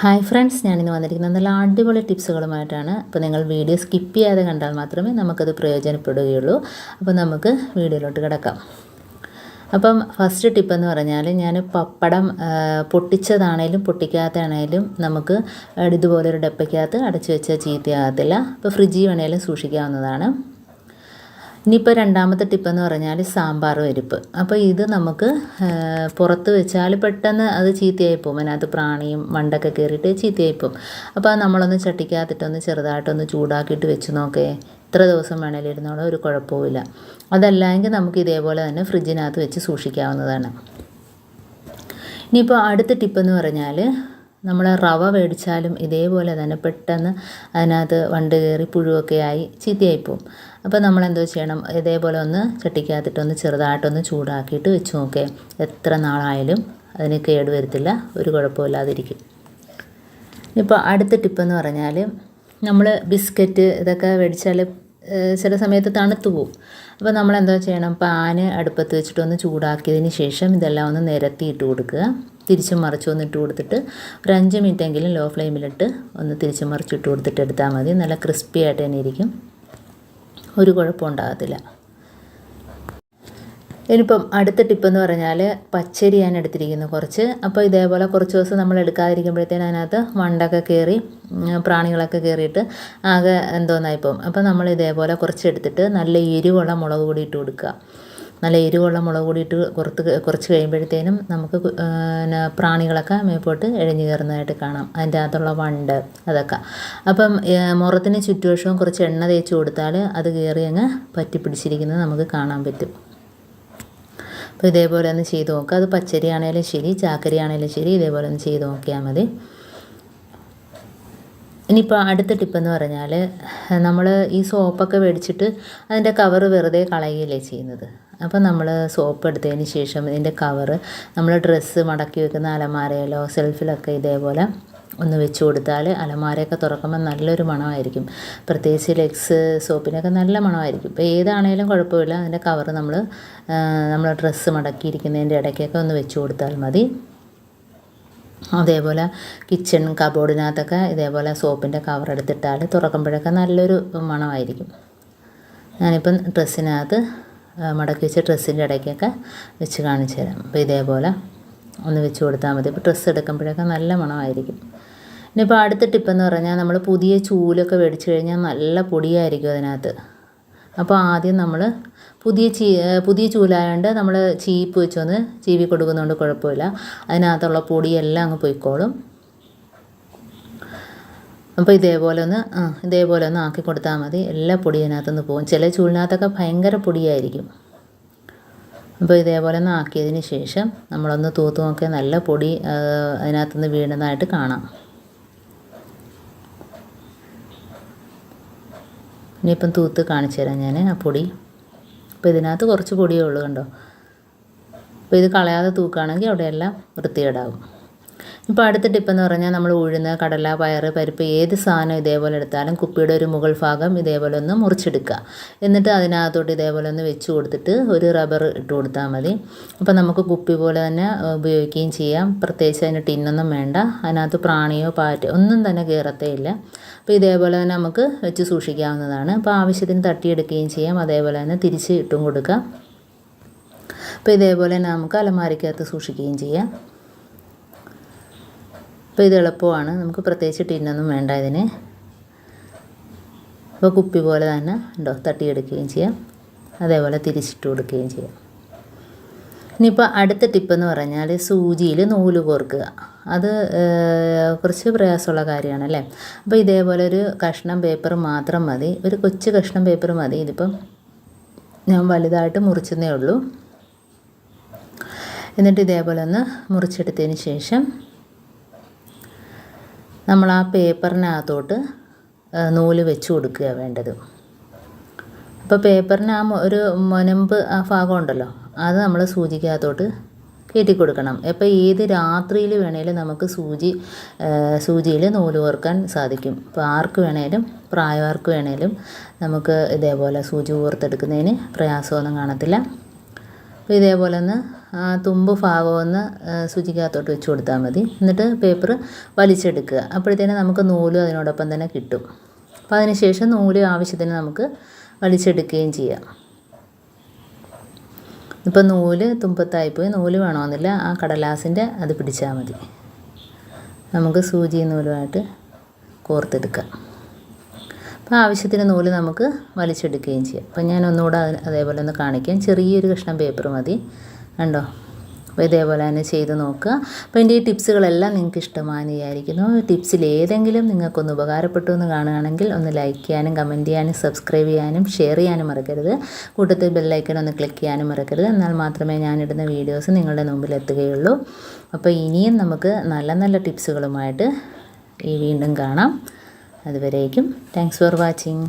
Hi friends ഞാനിന്ന് വന്നിരിക്കുന്നത് നല്ല അടിപൊളി ടിപ്സുകളുമായിട്ടാണ്. അപ്പോൾ നിങ്ങൾ വീഡിയോ സ്കിപ്പ് ചെയ്യാതെ കണ്ടാൽ മാത്രമേ നമുക്കത് പ്രയോജനപ്പെടുകയുള്ളൂ. അപ്പോൾ നമുക്ക് വീഡിയോയിലോട്ട് കിടക്കാം. അപ്പം ഫസ്റ്റ് ടിപ്പ് എന്ന് പറഞ്ഞാൽ ഞാൻ പപ്പടം പൊട്ടിച്ചതാണേലും പൊട്ടിക്കാത്തതാണേലും നമുക്ക് ഇതുപോലൊരു ഡപ്പയ്ക്കകത്ത് അടച്ചു വെച്ചാൽ ചീത്തയാകത്തില്ല. അപ്പോൾ ഫ്രിഡ്ജിൽ വേണേലും സൂക്ഷിക്കാവുന്നതാണ്. ഇനിയിപ്പോൾ രണ്ടാമത്തെ ടിപ്പെന്ന് പറഞ്ഞാൽ സാമ്പാർ പരിപ്പ്. അപ്പോൾ ഇത് നമുക്ക് പുറത്ത് വെച്ചാൽ പെട്ടെന്ന് അത് ചീത്തയായി പോകും. അതിനകത്ത് പ്രാണിയും വണ്ടൊക്കെ കയറിയിട്ട് ചീത്തയായി പോകും. അപ്പോൾ നമ്മളൊന്ന് ചട്ടിക്കകത്തിട്ടൊന്ന് ചെറുതായിട്ടൊന്ന് ചൂടാക്കിയിട്ട് വെച്ച് നോക്കേ. ഇത്ര ദിവസം വേണേലും ഇരുന്നോളൂ ഒരു കുഴപ്പവുമില്ല അതല്ലെങ്കിൽ നമുക്ക് ഇതേപോലെ തന്നെ ഫ്രിഡ്ജിനകത്ത് വെച്ച് സൂക്ഷിക്കാവുന്നതാണ്. ഇനിയിപ്പോൾ അടുത്ത ടിപ്പെന്ന് പറഞ്ഞാൽ നമ്മൾ റവ മേടിച്ചാലും ഇതേപോലെ തന്നെ പെട്ടെന്ന് അതിനകത്ത് വണ്ട് കയറി പുഴുവൊക്കെ ആയി ചീത്തയായി പോകും അപ്പോൾ നമ്മൾ എന്തോ ചെയ്യണം? ഇതേപോലെ ഒന്ന് ചട്ടിക്കകത്തിട്ടൊന്ന് ചെറുതായിട്ടൊന്ന് ചൂടാക്കിയിട്ട് വെച്ച് നോക്കേ. എത്ര നാളായാലും അതിന് കേട് വരത്തില്ല ഒരു കുഴപ്പമില്ലാതിരിക്കും. ഇപ്പോൾ അടുത്ത ടിപ്പെന്ന് പറഞ്ഞാൽ നമ്മൾ ബിസ്ക്കറ്റ് ഇതൊക്കെ മേടിച്ചാൽ ചില സമയത്ത് തണുത്തു പോകും അപ്പോൾ നമ്മൾ എന്താ ചെയ്യണം? പാന് അടുപ്പത്ത് വെച്ചിട്ട് ഒന്ന് ചൂടാക്കിയതിന് ശേഷം ഇതെല്ലാം ഒന്ന് നിരത്തി ഇട്ട് കൊടുക്കുക. തിരിച്ചും മറിച്ചും ഒന്ന് ഇട്ട് കൊടുത്തിട്ട് ഒരു അഞ്ച് മിനിറ്റ് എങ്കിലും ലോ ഫ്ലെയിമിലിട്ട് ഒന്ന് തിരിച്ചും മറിച്ചിട്ട് കൊടുത്തിട്ട് എടുത്താൽ മതി. നല്ല ക്രിസ്പി ആയിട്ട് തന്നെ ഇരിക്കും. ഒരു കുഴപ്പം ഉണ്ടാകത്തില്ല. ഇനിയിപ്പം അടുത്ത ടിപ്പ് എന്ന് പറഞ്ഞാൽ പച്ചരി ഞാൻ എടുത്തിരിക്കുന്നു കുറച്ച്. അപ്പോൾ ഇതേപോലെ കുറച്ച് ദിവസം നമ്മൾ എടുക്കാതിരിക്കുമ്പോഴത്തേന് അതിനകത്ത് വണ്ടൊക്കെ കയറി പ്രാണികളൊക്കെ കയറിയിട്ട് ആകെ എന്തോന്നായിപ്പോവും അപ്പോൾ നമ്മൾ ഇതേപോലെ കുറച്ച് എടുത്തിട്ട് നല്ല എരിവുള്ള മുളക് പൊടി ഇട്ട് കൊടുക്കുക. നല്ല എരിവുള്ള മുളക് പൊടി ഇട്ട് കുറത്ത് കുറച്ച് കഴിയുമ്പോഴത്തേനും നമുക്ക് പിന്നെ പ്രാണികളൊക്കെ മേപ്പോട്ട് എഴിഞ്ഞു കയറുന്നതായിട്ട് കാണാം. അതിന്റെ അകത്തുള്ള വണ്ട് അതൊക്കെ. അപ്പം മുറത്തിന് ചുറ്റുവശവും കുറച്ച് എണ്ണ തേച്ച് കൊടുത്താൽ അത് കയറി അങ്ങ് പറ്റി പിടിച്ചിരിക്കുന്നത് നമുക്ക് കാണാൻ പറ്റും. അപ്പോൾ ഇതേപോലെ ഒന്ന് ചെയ്ത് നോക്കുക അത് പച്ചരി ആണെങ്കിലും ശരി ചാക്കരി ആണെങ്കിലും ശരി ഇതേപോലെ ഒന്ന് ചെയ്ത് നോക്കിയാൽ മതി. ഇനിയിപ്പോൾ അടുത്ത ടിപ്പെന്ന് പറഞ്ഞാൽ നമ്മൾ ഈ സോപ്പൊക്കെ മേടിച്ചിട്ട് അതിന്റെ കവറ് വെറുതെ കളയുകയല്ലേ ചെയ്യുന്നത്? അപ്പോൾ നമ്മൾ സോപ്പ് എടുത്തതിന് ശേഷം ഇതിന്റെ കവറ് നമ്മൾ ഡ്രസ്സ് മടക്കി വെക്കുന്ന അലമാരയിലോ സെൽഫിലൊക്കെ ഇതേപോലെ ഒന്ന് വെച്ച് കൊടുത്താൽ അലമാരയൊക്കെ തുറക്കുമ്പോൾ നല്ലൊരു മണമായിരിക്കും. പ്രത്യേകിച്ച് ലെക്സ് സോപ്പിനൊക്കെ നല്ല മണമായിരിക്കും. ഇപ്പോൾ ഏതാണേലും കുഴപ്പമില്ല. അതിന്റെ കവർ നമ്മൾ നമ്മൾ ഡ്രസ്സ് മടക്കിയിരിക്കുന്നതിന്റെ ഇടയ്ക്കൊക്കെ ഒന്ന് വെച്ച് കൊടുത്താൽ മതി. അതേപോലെ കിച്ചൺ കബോർഡിനകത്തൊക്കെ ഇതേപോലെ സോപ്പിന്റെ കവർ എടുത്തിട്ടാൽ തുറക്കുമ്പോഴൊക്കെ നല്ലൊരു മണമായിരിക്കും. ഞാനിപ്പം ഡ്രസ്സിനകത്ത് മടക്കി വെച്ച ഡ്രസ്സിന്റെ ഇടയ്ക്കൊക്കെ വെച്ച് കാണിച്ചു തരാം. അപ്പോൾ ഇതേപോലെ ഒന്ന് വെച്ച് കൊടുത്താൽ മതി. ഇപ്പോൾ ഡ്രസ്സ് എടുക്കുമ്പോഴൊക്കെ നല്ല മണമായിരിക്കും. ഇനിയിപ്പോൾ അടുത്ത ടിപ്പെന്ന് പറഞ്ഞാൽ നമ്മൾ പുതിയ ചൂലൊക്കെ മേടിച്ച് കഴിഞ്ഞാൽ നല്ല പൊടിയായിരിക്കും അതിനകത്ത്. അപ്പോൾ ആദ്യം നമ്മൾ പുതിയ ചീ പുതിയ ചൂലായതുകൊണ്ട് നമ്മൾ ചീപ്പ് വെച്ചൊന്ന് ചീവി കൊടുക്കുന്നതുകൊണ്ട് കുഴപ്പമില്ല. അതിനകത്തുള്ള പൊടിയെല്ലാം അങ്ങ് പോയിക്കോളും. അപ്പോൾ ഇതേപോലെ ഒന്ന് ഇതേപോലെ ഒന്ന് ആക്കി കൊടുത്താൽ മതി. എല്ലാ പൊടി അതിനകത്തുനിന്ന് പോകും. ചില ചൂലിനകത്തൊക്കെ ഭയങ്കര പൊടിയായിരിക്കും. അപ്പോൾ ഇതേപോലെ ഒന്ന് ആക്കിയതിന് ശേഷം നമ്മളൊന്ന് തൂത്ത് നോക്കിയാൽ നല്ല പൊടി അതിനകത്തുനിന്ന് വീണതായിട്ട് കാണാം. ഇനിയിപ്പം തൂത്ത് കാണിച്ചു തരാം ഞാൻ ആ പൊടി. അപ്പോൾ ഇതിനകത്ത് കുറച്ച് പൊടിയേ ഉള്ളൂ കണ്ടോ? അപ്പോൾ ഇത് കളയാതെ തൂക്കുകയാണെങ്കിൽ അവിടെയെല്ലാം വൃത്തികേടാവും ഇപ്പോൾ അടുത്ത ടിപ്പെന്ന് പറഞ്ഞാൽ നമ്മൾ ഉഴുന്ന് കടല പയർ പരിപ്പ് ഏത് സാധനം ഇതേപോലെ എടുത്താലും കുപ്പിയുടെ ഒരു മുകൾ ഭാഗം ഇതേപോലെ ഒന്ന് മുറിച്ചെടുക്കുക. എന്നിട്ട് അതിനകത്തോട്ട് ഇതേപോലെ ഒന്ന് വെച്ച് കൊടുത്തിട്ട് ഒരു റബ്ബർ ഇട്ട് കൊടുത്താൽ മതി. അപ്പോൾ നമുക്ക് കുപ്പി പോലെ തന്നെ ഉപയോഗിക്കുകയും ചെയ്യാം. പ്രത്യേകിച്ച് അതിന് ടിന്നൊന്നും വേണ്ട. അതിനകത്ത് പ്രാണിയോ പാറ്റോ ഒന്നും തന്നെ കയറത്തേ ഇല്ല. അപ്പോൾ ഇതേപോലെ തന്നെ നമുക്ക് വെച്ച് സൂക്ഷിക്കാവുന്നതാണ്. അപ്പോൾ ആവശ്യത്തിന് തട്ടിയെടുക്കുകയും ചെയ്യാം. അതേപോലെ തന്നെ തിരിച്ച് ഇട്ടും കൊടുക്കാം. അപ്പോൾ ഇതേപോലെ തന്നെ നമുക്ക് അലമാരിക്കകത്ത് സൂക്ഷിക്കുകയും ചെയ്യാം. അപ്പോൾ ഇത് എളുപ്പമാണ്. നമുക്ക് പ്രത്യേകിച്ച് ടിന്നൊന്നും വേണ്ട ഇതിന്. അപ്പോൾ കുപ്പി പോലെ തന്നെ ഉണ്ടോ? തട്ടിയെടുക്കുകയും ചെയ്യാം. അതേപോലെ തിരിച്ചിട്ട് കൊടുക്കുകയും ചെയ്യാം. ഇനിയിപ്പോൾ അടുത്ത ടിപ്പെന്ന് പറഞ്ഞാൽ സൂചിയിൽ നൂൽ കോർക്കുക അത് കുറച്ച് പ്രയാസമുള്ള കാര്യമാണ് അല്ലേ? അപ്പോൾ ഇതേപോലെ ഒരു കഷ്ണം പേപ്പർ മാത്രം മതി. ഒരു കൊച്ചു കഷ്ണം പേപ്പർ മതി. ഇതിപ്പം ഞാൻ വലുതായിട്ട് മുറിച്ചെന്നേ ഉള്ളൂ. എന്നിട്ട് ഇതേപോലെ ഒന്ന് മുറിച്ചെടുത്തതിന് ശേഷം നമ്മൾ ആ പേപ്പറിനകത്തോട്ട് നൂൽ വെച്ച് കൊടുക്കുക വേണ്ടത്. അപ്പോൾ പേപ്പറിന് ആ ഒരു മുനമ്പ് ആ ഭാഗം ഉണ്ടല്ലോ അത് നമ്മൾ സൂചിക്കകത്തോട്ട് കയറ്റി കൊടുക്കണം. അപ്പോൾ ഏത് രാത്രിയിൽ വേണേലും നമുക്ക് സൂചി സൂചിയിൽ നൂൽ കോർക്കാൻ സാധിക്കും. ഇപ്പോൾ ആർക്ക് വേണേലും പ്രായമാർക്ക് വേണേലും നമുക്ക് ഇതേപോലെ സൂചി കോർത്തെടുക്കുന്നതിന് പ്രയാസമൊന്നും കാണത്തില്ല. അപ്പോൾ ഇതേപോലെ ഒന്ന് ആ തുമ്പ് ഭാഗമൊന്ന് സൂചിക്കകത്തോട്ട് വെച്ച് കൊടുത്താൽ മതി. എന്നിട്ട് പേപ്പർ വലിച്ചെടുക്കുക. അപ്പോഴത്തേനും നമുക്ക് നൂലും അതിനോടൊപ്പം തന്നെ കിട്ടും. അപ്പോൾ അതിന് ശേഷം നൂൽ ആവശ്യത്തിന് നമുക്ക് വലിച്ചെടുക്കുകയും ചെയ്യാം. ഇപ്പം നൂൽ തുമ്പത്തായിപ്പോയി. നൂൽ വേണമെന്നില്ല. ആ കടലാസിന്റെ അത് പിടിച്ചാൽ മതി. നമുക്ക് സൂചി നൂലുമായിട്ട് കോർത്തെടുക്കാം. അപ്പോൾ ആവശ്യത്തിന് നൂൽ നമുക്ക് വലിച്ചെടുക്കുകയും ചെയ്യാം. അപ്പോൾ ഞാൻ ഒന്നുകൂടെ അതേപോലെ ഒന്ന് കാണിക്കാം. ചെറിയൊരു കഷ്ണം പേപ്പർ മതി. കണ്ടോ? അപ്പോൾ ഇതേപോലെ തന്നെ ചെയ്ത് നോക്കുക. അപ്പോൾ എന്റെ ഈ ടിപ്സുകളെല്ലാം നിങ്ങൾക്ക് ഇഷ്ടമാണെന്ന് വിചാരിക്കുന്നു. ടിപ്സിൽ ഏതെങ്കിലും നിങ്ങൾക്കൊന്ന് ഉപകാരപ്പെട്ടു എന്ന് കാണുകയാണെങ്കിൽ ഒന്ന് ലൈക്ക് ചെയ്യാനും കമന്റ് ചെയ്യാനും സബ്സ്ക്രൈബ് ചെയ്യാനും ഷെയർ ചെയ്യാനും മറക്കരുത്. കൂട്ടത്തിൽ ബെല്ലൈക്കൺ ഒന്ന് ക്ലിക്ക് ചെയ്യാനും മറക്കരുത്. എന്നാൽ മാത്രമേ ഞാനിടുന്ന വീഡിയോസ് നിങ്ങളുടെ മുമ്പിൽ എത്തുകയുള്ളൂ. അപ്പോൾ ഇനിയും നമുക്ക് നല്ല നല്ല ടിപ്സുകളുമായിട്ട് ഈ വീണ്ടും കാണാം. അതുവരേക്കും. Thanks for watching